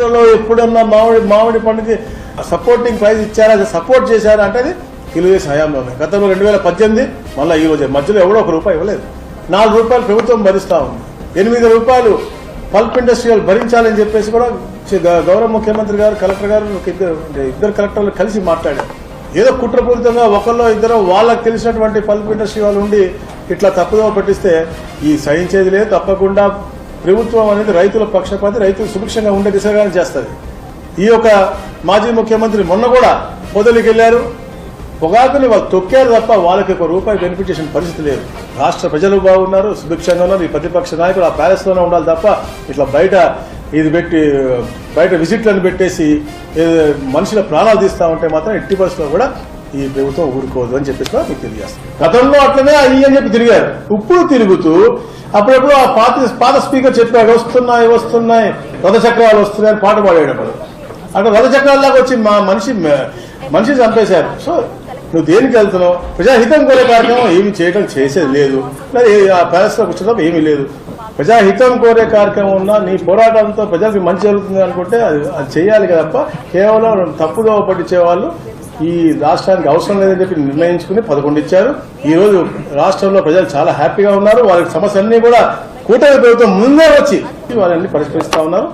చరిత్రలో ఎప్పుడన్నా మామిడి మామిడి పండుకి సపోర్టింగ్ ప్రైజ్ ఇచ్చారా? సపోర్ట్ చేశారా? అంటే అది తెలుగుదేశం హయాంలోనే. గతంలో రెండు వేల పద్దెనిమిది మళ్ళీ ఈ మధ్యలో ఎవడో ఒక రూపాయి ఇవ్వలేదు. నాలుగు రూపాయలు ప్రభుత్వం భరిస్తా ఉంది. ఎనిమిది రూపాయలు పల్ప్ ఇండస్ట్రియల్ భరించాలని చెప్పేసి కూడా గౌరవ ముఖ్యమంత్రి గారు కలెక్టర్ గారు ఇద్దరు ఇద్దరు కలెక్టర్లు కలిసి మాట్లాడారు. ఏదో కుట్రపూరితంగా ఒకళ్ళు ఇద్దరు వాళ్ళకి తెలిసినటువంటి పల్ప్ ఇండస్ట్రీ వాళ్ళు ఉండి ఇట్లా తప్పుదో పట్టిస్తే ఈ సహించేది లేదు. తప్పకుండా ప్రభుత్వం అనేది రైతుల పక్షపాతి రైతులు సుభిక్షంగా ఉండే దిశగానే చేస్తుంది. ఈ యొక్క మాజీ ముఖ్యమంత్రి మొన్న కూడా పొదలికి వెళ్ళారు పొగాకుని వాళ్ళు తొక్కారు తప్ప వాళ్ళకి ఒక రూపాయి బెనిఫిట్ చేసిన పరిస్థితి లేదు. రాష్ట్ర ప్రజలు బాగున్నారు సుభిక్షంగా ఉన్నారు. ఈ ప్రతిపక్ష నాయకులు ఆ ప్యాలెస్లోనే ఉండాలి తప్ప ఇట్లా బయట ఇది పెట్టి బయట విజిట్లను పెట్టేసి మనుషుల ప్రాణాలు తీస్తా ఉంటే మాత్రం ఎట్టి పరిస్థితుల్లో కూడా ఈ ప్రభుత్వం ఊరుకోదు అని చెప్పేసి కూడా మీకు తెలియజేస్తాం. గతంలో అట్లనే అయ్యి అని చెప్పి తిరిగారు. ఇప్పుడు తిరుగుతూ అప్పుడప్పుడు ఆ పాత పాత స్పీకర్ చెప్పాడు వస్తున్నాయి వస్తున్నాయి రథచక్రాలు వస్తున్నాయి అని పాట పాడేటప్పుడు. అక్కడ రథచక్రాల్లాగా వచ్చి మా మనిషి మనిషి చంపేశారు. సో నువ్వు దేనికి వెళ్తున్నావు? ప్రజాహితం కోరే కార్యక్రమం ఏమి చేయడం చేసేది లేదు. లేదా ఆ ప్యాలెస్లో కూర్చోడం ఏమీ లేదు. ప్రజాహితం కోరే కార్యక్రమం ఉన్నా నీ పోరాటంతో ప్రజలకు మంచి జరుగుతుంది అనుకుంటే అది అది చేయాలి కదా తప్ప కేవలం తప్పుదో పట్టించే వాళ్ళు ఈ రాష్ట్రానికి అవసరం లేదని చెప్పి నిర్ణయించుకుని పదకొండు ఇచ్చారు. ఈ రోజు రాష్ట్రంలో ప్రజలు చాలా హ్యాపీగా ఉన్నారు. వాళ్ళకి సమస్యలన్నీ కూడా కూటమి ప్రభుత్వం ముందే వచ్చి వాళ్ళని పరిష్కరిస్తా ఉన్నారు.